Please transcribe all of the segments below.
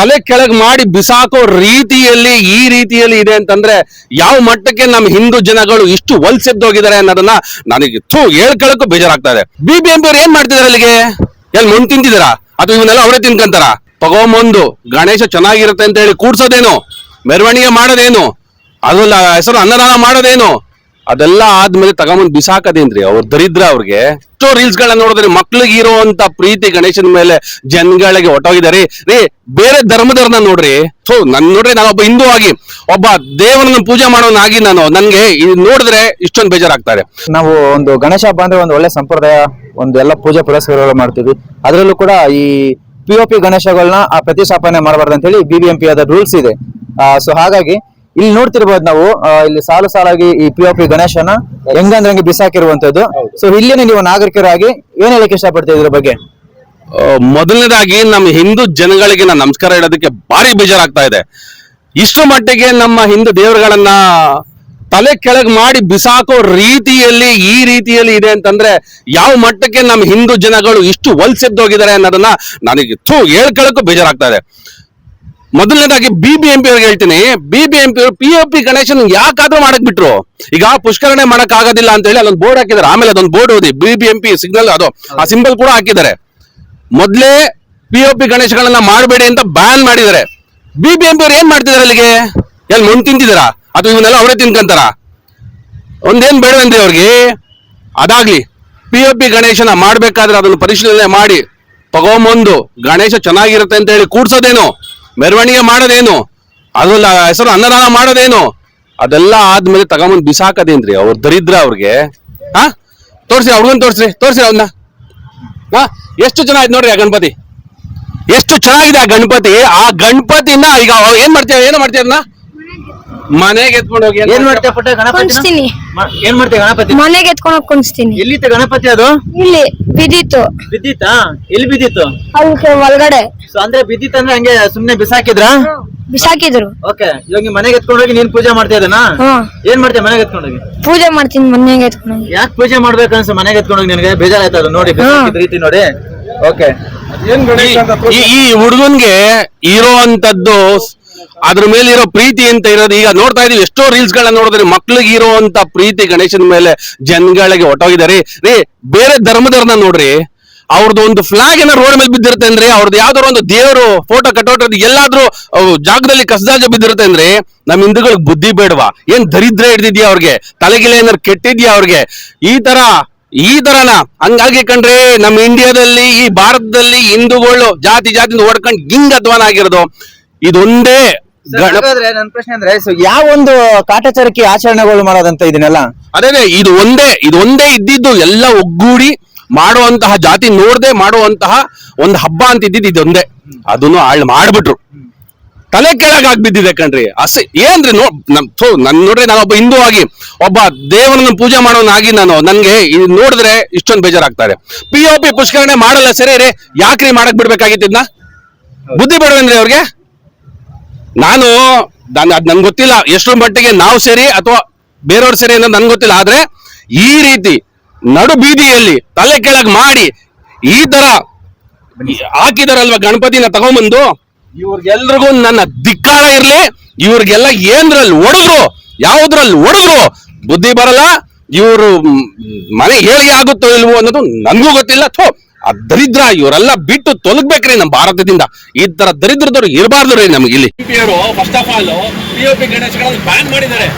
ತಲೆ ಕೆಳಗೆ ಮಾಡಿ ಬಿಸಾಕೋ ರೀತಿಯಲ್ಲಿ ಈ ರೀತಿಯಲ್ಲಿ ಇದೆ ಅಂತಂದ್ರೆ ಯಾವ ಮಟ್ಟಕ್ಕೆ ನಮ್ಮ ಹಿಂದೂ ಜನಗಳು ಇಷ್ಟು ವಲ್ಸೆದ್ದೋಗಿದ್ದಾರೆ ಅನ್ನೋದನ್ನ ನನಗೆ ಥೂ ಹೇಳ್ಕೊಳಕ್ಕೂ ಬೇಜಾರಾಗ್ತಾ ಇದೆ. ಬಿ ಬಿ ಎಂ ಪಿ ಅವ್ರು ಏನ್ ಮಾಡ್ತಿದಾರೆ ಅಲ್ಲಿಗೆ? ಎಲ್ಲಿ ಮಣ್ಣು ತಿಂತಿದಾರಾ ಅಥವಾ ಇವನ್ನೆಲ್ಲ ಅವರೇ ತಿನ್ಕಂತಾರ? ತಗೊಂಬಂದು ಗಣೇಶ ಚೆನ್ನಾಗಿರುತ್ತೆ ಅಂತ ಹೇಳಿ ಕೂಡ್ಸೋದೇನು? ಮೆರವಣಿಗೆ ಮಾಡೋದೇನು? ಅದ್ರಲ್ಲಿ ಹೆಸರು ಅನ್ನದಾನ ಮಾಡೋದೇನು? ಅದೆಲ್ಲ ಆದ್ಮೇಲೆ ತಗೊಂಬಂದ್ ಬಿಸಾಕದೇನ್ರಿ? ಅವ್ರ ದರಿದ್ರ ಅವ್ರಿಗೆ. ಎಷ್ಟೋ ರೀಲ್ಸ್ ಗಳನ್ನ ನೋಡಿದ್ರೆ ಮಕ್ಳಿಗೆ ಇರುವಂತ ಪ್ರೀತಿ ಗಣೇಶನ ಮೇಲೆ ಜನಗಳಿಗೆ ಹೊಟ್ಟೋಗಿದ್ದಾರೆ. ರೀ, ಬೇರೆ ಧರ್ಮದವ್ರನ್ನ ನೋಡ್ರಿ. ಸೊ ನನ್ ನೋಡ್ರಿ, ನಾನು ಒಬ್ಬ ಹಿಂದೂ ಆಗಿ, ಒಬ್ಬ ದೇವರನ್ನ ಪೂಜೆ ಮಾಡೋನಾಗಿ ನಾನು, ನನ್ಗೆ ಇದು ನೋಡಿದ್ರೆ ಇಷ್ಟೊಂದು ಬೇಜಾರಾಗ್ತಾರೆ. ನಾವು ಒಂದು ಗಣೇಶ ಹಬ್ಬ ಅಂದ್ರೆ ಒಂದು ಒಳ್ಳೆ ಸಂಪ್ರದಾಯ, ಒಂದು ಎಲ್ಲ ಪೂಜೆ ಪುರಸ್ಕಾರಗಳು ಮಾಡ್ತೀವಿ ಅದರಲ್ಲೂ ಕೂಡ ಈ ಪಿ ಒ ಪಿ ಗಣೇಶಗಳನ್ನ ಪ್ರತಿಷ್ಠಾಪನೆ ಮಾಡಬಾರ್ದು ಅಂತ ಹೇಳಿ ಬಿ ಬಿ ರೂಲ್ಸ್ ಇದೆ. ಸೊ ಹಾಗಾಗಿ ಇಲ್ಲಿ ನೋಡ್ತಿರ್ಬೋದು ನಾವು ಇಲ್ಲಿ ಸಾಲು ಸಾಲಾಗಿ ಈ ಪಿ ಒ ಪಿ ಗಣೇಶನ ಹೆಂಗಂದ್ರಂಗೆ ಬಿಸಾಕಿರುವಂತದ್ದು ಸೊ ಇಲ್ಲಿನ ನೀವು ನಾಗರಿಕರಾಗಿ ಏನ್ ಹೇಳಕ್ ಇಷ್ಟಪಡ್ತೀವಿ ಇದ್ರ ಬಗ್ಗೆ? ಆ, ಮೊದಲನೇದಾಗಿ ನಮ್ಮ ಹಿಂದೂ ಜನಗಳಿಗೆ ನಾನು ನಮಸ್ಕಾರ ಹೇಳೋದಕ್ಕೆ ಭಾರಿ ಬೇಜಾರಾಗ್ತಾ ಇದೆ. ಇಷ್ಟು ಮಟ್ಟಿಗೆ ನಮ್ಮ ಹಿಂದೂ ದೇವರುಗಳನ್ನ ತಲೆ ಕೆಳಗ್ ಮಾಡಿ ಬಿಸಾಕೋ ರೀತಿಯಲ್ಲಿ ಈ ರೀತಿಯಲ್ಲಿ ಇದೆ ಅಂತಂದ್ರೆ ಯಾವ ಮಟ್ಟಕ್ಕೆ ನಮ್ಮ ಹಿಂದೂ ಜನಗಳು ಇಷ್ಟು ವಲ್ಸೆದ್ದೋಗಿದ್ದಾರೆ ಅನ್ನೋದನ್ನ ನನಗೆ ಥೂ ಹೇಳ್ಕೊಳಕ್ಕೂ ಬೇಜಾರಾಗ್ತಾ ಇದೆ. ಮೊದಲನೇದಾಗಿ ಬಿ ಬಿ ಎಂ ಅವ್ರಿಗೆ ಹೇಳ್ತೀನಿ. B B M P P O P ಗಣೇಶನ್ ಯಾಕಾದ್ರೂ ಮಾಡಕ್ ಬಿಟ್ರು. ಈಗ ಪುಷ್ಕರಣೆ ಮಾಡಕ್ ಆಗೋದಿಲ್ಲ ಅಂತ ಹೇಳಿ ಅಲ್ಲೊಂದು ಬೋರ್ಡ್ ಹಾಕಿದ್ದಾರೆ ಆಮೇಲೆ ಅದೊಂದು ಬೋರ್ಡ್ ಓದಿ. ಬಿ ಬಿ ಎಂ ಸಿಗ್ನಲ್ ಅದು. ಆ ಸಿಂಬಲ್ ಕೂಡ ಹಾಕಿದ್ದಾರೆ. ಮೊದಲೇ ಪಿ ಒ ಪಿ ಗಣೇಶಗಳನ್ನ ಮಾಡಬೇಡಿ ಅಂತ ಬ್ಯಾನ್ ಮಾಡಿದ್ದಾರೆ. ಬಿ ಬಿ ಎಂ ಅವ್ರು ಏನ್ ಮಾಡ್ತಿದಾರೆ ಅಲ್ಲಿಗೆ? ಎಲ್ಲಿ ಮಣ್ಣು ತಿಂತಿದಾರಾ ಅಥವಾ ಇವನ್ನೆಲ್ಲ ಅವರೇ ತಿನ್ಕಂತಾರ? ಒಂದೇನ್ ಬೇಡವೇನ್ರಿ ಅವ್ರಿಗೆ? ಅದಾಗ್ಲಿ ಪಿ ಒ ಪಿ ಗಣೇಶನ ಮಾಡ್ಬೇಕಾದ್ರೆ ಅದನ್ನು ಪರಿಶೀಲನೆ ಮಾಡಿ. ತಗೊಂಬಂದು ಗಣೇಶ ಚೆನ್ನಾಗಿರುತ್ತೆ ಅಂತ ಹೇಳಿ ಕೂಡ್ಸೋದೇನು? ಮೆರವಣಿಗೆ ಮಾಡೋದೇನು? ಅದಲ್ಲ ಹೆಸರು ಅನ್ನದಾನ ಮಾಡೋದೇನು? ಅದೆಲ್ಲ ಆದ್ಮೇಲೆ ತಗೊಂಬಂದು ಬಿಸಾಕದೇನ್ರಿ ಅವ್ರು ದರಿದ್ರ ಅವ್ರಿಗೆ. ಹಾ ತೋರ್ಸಿ ಅವ್ರಿಗೊಂದು ತೋರ್ಸ್ರಿ ತೋರ್ಸಿ ಅವನ್ನ ಹಾ ಎಷ್ಟು ಚೆನ್ನಾಗಿದೆ ನೋಡ್ರಿ ಆ ಗಣಪತಿ. ಎಷ್ಟು ಚೆನ್ನಾಗಿದೆ ಆ ಗಣಪತಿ. ಆ ಗಣಪತಿನ ಈಗ ಏನ್ ಮಾಡ್ತೀವಿ ಏನು ಮಾಡ್ತೀವಿ ಅದನ್ನ? ಮನೆಗೆ ಎತ್ಕೊಂಡು ಹೋಗಿ ಏನ್ ಮಾಡ್ತೀಯ? ಪುಟ್ಟ ಗಣಪತಿ ಏನ್ ಮಾಡ್ತೀಯ ಗಣಪತಿ? ಮನೆಗೆ ಎತ್ಕೊಂಡು ಹೋಗಿ ಕುಣಿಸ್ತೀನಿ ಎಲ್ಲಿತ್ತ ಗಣಪತಿ ಅದು? ಇಲ್ಲಿ ಬಿದ್ದಿತ್ತು. ಬಿದ್ದಿತ್ತಾ? ಎಲ್ಲಿ ಬಿದ್ದಿತ್ತು? ಅಲ್ಲಿ ಒಳಗಡೆ. ಸೊ ಅಂದ್ರೆ ಬಿದ್ದಿತ್ತು ಅಂದ್ರೆ ಹಂಗೆ ಸುಮ್ನೆ ಬಿಸಾಕಿದ್ರ? ಬಿಸಾಕಿದ್ರು. ಓಕೆ ಇವಾಗ ನೀನ್ ಮನೆಗೆ ಎತ್ಕೊಂಡೋಗಿ ನೀನ್ ಪೂಜೆ ಮಾಡ್ತಾ ಇದನ್ನ ಹ್ಮ್ ಏನ್ ಮಾಡ್ತೀಯ ಮನೆಗೆ ಎತ್ಕೊಂಡೋಗಿ ಪೂಜೆ ಮಾಡ್ತೀನಿ ಮನೆಗೆ ಎತ್ಕೊಂಡು ಹೋಗಿ. ಯಾಕೆ ಪೂಜೆ ಮಾಡ್ಬೇಕು ಅನ್ಸ ಮನೆಗೆ ಎತ್ಕೊಂಡೋಗಿ ನಿನಗೆ? ಬೇಜಾರಾಯ್ತು ಅದು ನೋಡಿ ಬಿಸಾಕಿದ ರೀತಿ ನೋಡಿ. ಓಕೆ. ಈ ಈ ಹುಡುಗನ್ಗೆ ಇರೋವಂಥದ್ದು ಅದ್ರ ಮೇಲೆ ಇರೋ ಪ್ರೀತಿ ಅಂತ ಇರೋದು, ಈಗ ನೋಡ್ತಾ ಇದೀವಿ, ಎಷ್ಟೋ ರೀಲ್ಸ್ ಗಳನ್ನ ನೋಡಿದ್ರೆ ಮಕ್ಳಿಗೆ ಇರೋಂತ ಪ್ರೀತಿ ಗಣೇಶನ ಮೇಲೆ ಜನಗಳಿಗೆ ಹೊಟ್ಟೋಗಿದ್ದಾರೆ ರೀ, ಬೇರೆ ಧರ್ಮದವ್ರನ್ನ ನೋಡ್ರಿ ಅವ್ರದ್ದು ಒಂದು ಫ್ಲಾಗ್ ಏನೋ ರೋಡ್ ಮೇಲೆ ಬಿದ್ದಿರುತ್ತೆ ಅಂದ್ರೆ ಅವ್ರದ್ದು ಯಾವ್ದಾದ್ರು ಒಂದು ದೇವರು ಫೋಟೋ ಕಟೌಟ್ ಎಲ್ಲಾದ್ರೂ ಜಾಗದಲ್ಲಿ ಕಸದಾಜ ಬಿದ್ದಿರುತ್ತೆ ಅಂದ್ರೆ, ನಮ್ ಹಿಂದೂಗಳಿಗೆ ಬುದ್ಧಿ ಬೇಡವಾ? ಏನ್ ದರಿದ್ರ ಹಿಡ್ದಿದ್ಯಾ ಅವ್ರಿಗೆ? ತಲೆಗಿಲೆ ಏನಾರು ಕೆಟ್ಟಿದ್ಯಾ ಅವ್ರಿಗೆ? ಈ ತರ, ಈ ತರನ, ಹಂಗಾಗಿ ಕಂಡ್ರೆ, ನಮ್ಮ ಇಂಡಿಯಾದಲ್ಲಿ ಈ ಭಾರತದಲ್ಲಿ ಹಿಂದೂಗಳು ಜಾತಿ ಜಾತಿ ಹೊಡ್ಕೊಂಡು ಹಿಂಗ್ ಅಧ್ವಾನ ಆಗಿರೋದು. ಇದೊಂದೇ ನನ್ ಪ್ರಶ್ನೆ ಅಂದ್ರೆ ಸೊ ಯಾವ ಒಂದು ಕಾಟಾಚಾರಕ್ಕೆ ಆಚರಣೆಗಳು ಮಾಡೋದಂತ ಇದನ್ನೆಲ್ಲ ಅದೇ ಇದು ಒಂದೇ ಇದು ಒಂದೇ ಇದ್ದಿದ್ದು ಎಲ್ಲ ಒಗ್ಗೂಡಿ ಮಾಡುವಂತಹ ಜಾತಿ ನೋಡದೆ ಮಾಡುವಂತಹ ಒಂದು ಹಬ್ಬ ಅಂತ ಇದ್ದಿದ್ದು ಇದೊಂದೇ. ಅದನ್ನು ಆಳ್ ಮಾಡ್ಬಿಟ್ರು. ತಲೆ ಕೆಳಗ್ ಬಿದ್ದಿದೆ ಕಣ್ರಿ. ಅಸೆ ಏನ್ರಿ ನೋ ನಮ್ ಥೋ ನನ್ ನೋಡ್ರಿ ನಾನು ಒಬ್ಬ ಹಿಂದೂ ಆಗಿ ಒಬ್ಬ ದೇವರನ್ನ ಪೂಜೆ ಮಾಡೋನಾಗಿ ನಾನು ನನ್ಗೆ ಇದು ನೋಡಿದ್ರೆ ಇಷ್ಟೊಂದು ಬೇಜಾರಾಗ್ತಾರೆ. ಪಿ ಒ ಪಿ ಪುಷ್ಕರಣೆ ಮಾಡಲ್ಲ ಸರಿ ರೀ. ಯಾಕ್ರಿ ಮಾಡಕ್ ಬಿಡ್ಬೇಕಾಗಿತ್ತಿದ್ನ ಬುದ್ಧಿ ಬೇಡವೇನ್ರಿ ಅವ್ರಿಗೆ? ನಾನು ಅದು ನನ್ಗೆ ಗೊತ್ತಿಲ್ಲ ಎಷ್ಟು ಮಟ್ಟಿಗೆ ನಾವು ಸರಿ ಅಥವಾ ಬೇರೆಯವ್ರು ಸರಿ ಅನ್ನೋದು ನನ್ಗೆ ಗೊತ್ತಿಲ್ಲ. ಆದ್ರೆ ಈ ರೀತಿ ನಡು ಬೀದಿಯಲ್ಲಿ ತಲೆ ಕೆಳಗ್ ಮಾಡಿ ಈ ತರ ಹಾಕಿದಾರಲ್ವಾ ಗಣಪತಿನ ತಗೊಂಬಂದು? ಇವ್ರಿಗೆಲ್ರಿಗೂ ನನ್ನ ಧಿಕ್ಕಾರ ಇರ್ಲಿ, ಇವ್ರಿಗೆಲ್ಲ ಏನ್ರಲ್ಲಿ ಹೊಡೆದ್ರು ಯಾವ್ದ್ರಲ್ಲಿ ಹೊಡೆದ್ರು ಬುದ್ಧಿ ಬರಲ್ಲ, ಇವರು ಮನೆ ಹೇಳಿಗೆ ಆಗುತ್ತೋ ಇಲ್ವೋ ಅನ್ನೋದು ನನ್ಗೂ ಗೊತ್ತಿಲ್ಲ. ಥೋ ಆ ದರಿದ್ರ ಇವರೆಲ್ಲ ಬಿಟ್ಟು ತೊಲಗ್ಬೇಕ್ರಿ ನಮ್ಮ ಭಾರತದಿಂದ. ಈ ತರ ದರಿದ್ರದವ್ರು ಇರಬಾರ್ದು ರೀ ನಮ್ಗೆ ಇಲ್ಲಿ. First of all P O P ಗಣೇಶಗಳನ್ನು ban ಮಾಡಿದ್ದಾರೆ.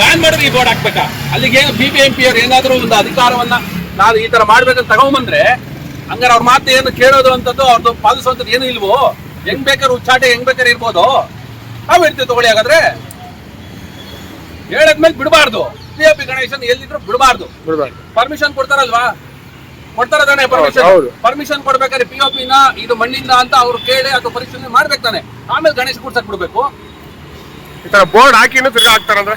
ಬ್ಯಾನ್ ಮಾಡಿದ್ರೆ ಈ ಬೋರ್ಡ್ ಹಾಕ್ಬೇಕಾ? ಅಲ್ಲಿಗೆ ಬಿ ಬಿ ಎಂ ಪಿ ಅವ್ರು ಏನಾದ್ರು ಒಂದು ಅಧಿಕಾರವನ್ನ ನಾನು ಈ ತರ ಮಾಡ್ಬೇಕಂತ ತಗೊಂಬಂದ್ರೆ ಹಂಗಾರ ಅವ್ರ ಮಾತು ಏನು ಕೇಳೋದು ಅಂತದ್ದು ಅವ್ರದ್ದು ಪಾಲಿಸುವಂತದ್ದು ಏನು ಇಲ್ವೋ ಹೆಂಗ್ ಬೇಕಾದ್ರೆ ಉಚ್ಚಾಟೆ ಹೆಂಗ್ ಬೇಕಾದ್ರೆ ಇರ್ಬೋದು. ನಾವ್ ಇರ್ತೀವಿ ತಗೊಳ್ಳಿ ಹಾಗಾದ್ರೆ. ಹೇಳದ್ಮೇಲೆ ಬಿಡಬಾರ್ದು. ಪಿ ಒ ಪಿ ಗಣೇಶನ್ ಎಲ್ಲಿದ್ರು ಬಿಡಬಾರ್ದು. ಪರ್ಮಿಷನ್ ಕೊಡ್ತಾರಲ್ವಾ? ಕೊಡ್ತಾರ ತಾನೆ ಪರ್ಮಿಷನ್ ಪರ್ಮಿಷನ್ ಕೊಡ್ಬೇಕಾದ್ರೆ ಪಿ ಒ ನ ಇದು ಮಣ್ಣಿಂದ ಅಂತ ಅವ್ರು ಕೇಳಿ ಅಥವಾ ಪರಿಶೀಲನೆ ಮಾಡ್ಬೇಕು ತಾನೆ. ಆಮೇಲೆ ಗಣೇಶ ಕೂಡ್ಸಕ್ ಬಿಡ್ಬೇಕು. ಈ ತರ ಬೋರ್ಡ್ ಹಾಕಿನೂ ತಿರ್ಗಾ ಹಾಕ್ತಾರಂದ್ರೆ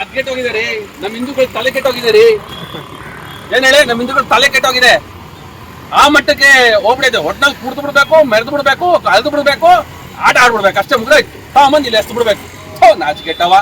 ಅದ್ ಕೆಟ್ಟೋಗಿದ್ದಾರೆ. ನಮ್ ಹಿಂದೂಗಳು ತಲೆ ಕೆಟ್ಟೋಗಿದ್ದಾರೆ. ಏನ್ ಹೇಳಿ? ನಮ್ ಹಿಂದೂಗಳು ತಲೆ ಕೆಟ್ಟೋಗಿದೆ. ಆ ಮಟ್ಟಕ್ಕೆ ಹೋಗ್ಬಿಡಿದೆ ಒಟ್ನಲ್ಲಿ ಕುಡ್ದು ಬಿಡ್ಬೇಕು ಮೆರೆದು ಬಿಡ್ಬೇಕು ಕಳೆದು ಬಿಡ್ಬೇಕು ಆಟ ಆಡ್ಬಿಡ್ಬೇಕು. ಅಷ್ಟೇ ಮುಗ್ದಾಯ್ತು. ಮಂದಿ ಇಲ್ಲಿ ಎಸ್ದು ಬಿಡ್ಬೇಕು. ನಾಚ್ ನಾಚಿಕೆಟ್ಟವ.